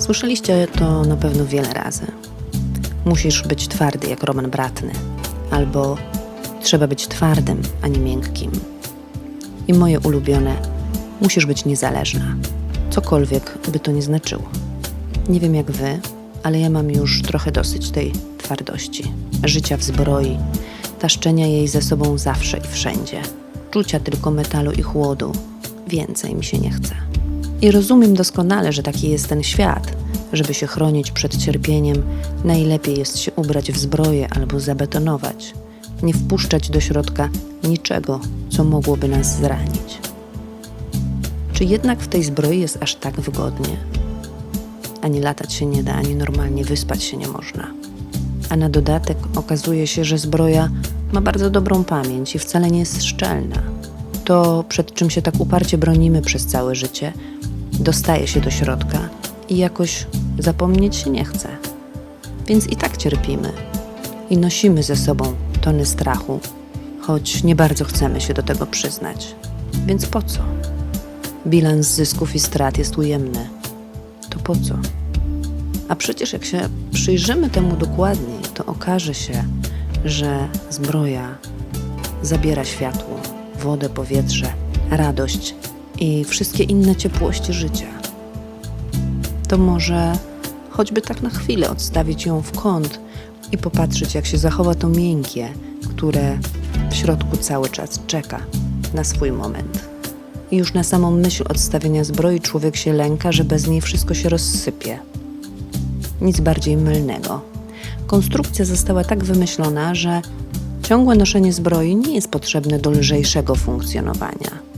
Słyszeliście to na pewno wiele razy. Musisz być twardy jak Roman Bratny, albo trzeba być twardym, a nie miękkim. I moje ulubione, musisz być niezależna, cokolwiek by to nie znaczyło. Nie wiem jak wy, ale ja mam już trochę dosyć tej twardości, życia w zbroi, taszczenia jej ze sobą zawsze i wszędzie, czucia tylko metalu i chłodu. Więcej mi się nie chce. I rozumiem doskonale, że taki jest ten świat. Żeby się chronić przed cierpieniem, najlepiej jest się ubrać w zbroję albo zabetonować, nie wpuszczać do środka niczego, co mogłoby nas zranić. Czy jednak w tej zbroi jest aż tak wygodnie? Ani latać się nie da, ani normalnie wyspać się nie można. A na dodatek okazuje się, że zbroja ma bardzo dobrą pamięć i wcale nie jest szczelna. To, przed czym się tak uparcie bronimy przez całe życie, dostaje się do środka i jakoś zapomnieć się nie chce. Więc i tak cierpimy i nosimy ze sobą tony strachu, choć nie bardzo chcemy się do tego przyznać. Więc po co? Bilans zysków i strat jest ujemny. To po co? A przecież jak się przyjrzymy temu dokładniej, to okaże się, że zbroja zabiera światło, wodę, powietrze, radość i wszystkie inne ciepłości życia. To może choćby tak na chwilę odstawić ją w kąt i popatrzeć, jak się zachowa to miękkie, które w środku cały czas czeka na swój moment. I już na samą myśl odstawienia zbroi człowiek się lęka, że bez niej wszystko się rozsypie. Nic bardziej mylnego. Konstrukcja została tak wymyślona, że ciągłe noszenie zbroi nie jest potrzebne do lżejszego funkcjonowania.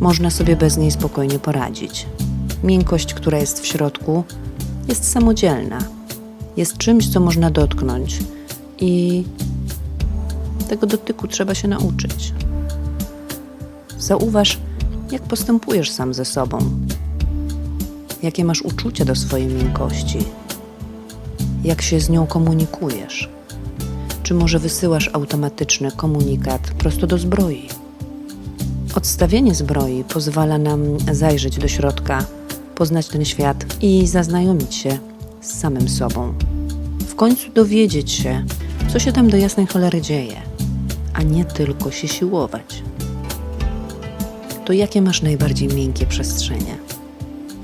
Można sobie bez niej spokojnie poradzić. Miękkość, która jest w środku, jest samodzielna. Jest czymś, co można dotknąć i tego dotyku trzeba się nauczyć. Zauważ, jak postępujesz sam ze sobą, jakie masz uczucia do swojej miękkości, jak się z nią komunikujesz. Czy może wysyłasz automatyczny komunikat prosto do zbroi? Odstawienie zbroi pozwala nam zajrzeć do środka, poznać ten świat i zaznajomić się z samym sobą. W końcu dowiedzieć się, co się tam do jasnej cholery dzieje, a nie tylko się siłować. To jakie masz najbardziej miękkie przestrzenie?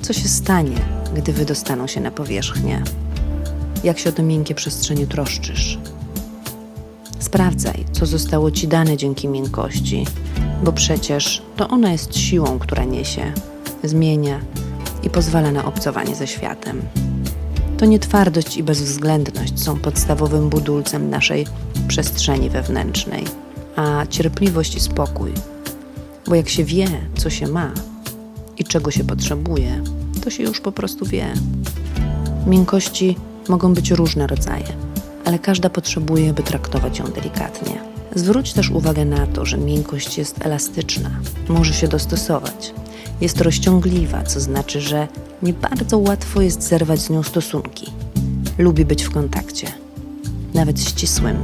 Co się stanie, gdy wydostaną się na powierzchnię? Jak się o te miękkie przestrzenie troszczysz? Sprawdzaj, co zostało ci dane dzięki miękkości, bo przecież to ona jest siłą, która niesie, zmienia i pozwala na obcowanie ze światem. To nie twardość i bezwzględność są podstawowym budulcem naszej przestrzeni wewnętrznej, a cierpliwość i spokój. Bo jak się wie, co się ma i czego się potrzebuje, to się już po prostu wie. Miękkości mogą być różne rodzaje, ale każda potrzebuje, by traktować ją delikatnie. Zwróć też uwagę na to, że miękkość jest elastyczna, może się dostosować. Jest rozciągliwa, co znaczy, że nie bardzo łatwo jest zerwać z nią stosunki. Lubi być w kontakcie, nawet ścisłym.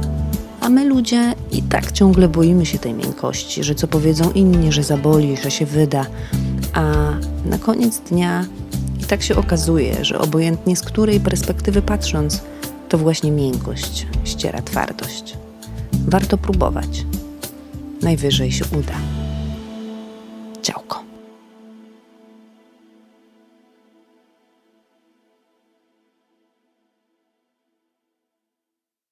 A my ludzie i tak ciągle boimy się tej miękkości, że co powiedzą inni, że zaboli, że się wyda, a na koniec dnia i tak się okazuje, że obojętnie z której perspektywy patrząc, to właśnie miękkość ściera twardość. Warto próbować. Najwyżej się uda. Ciałko.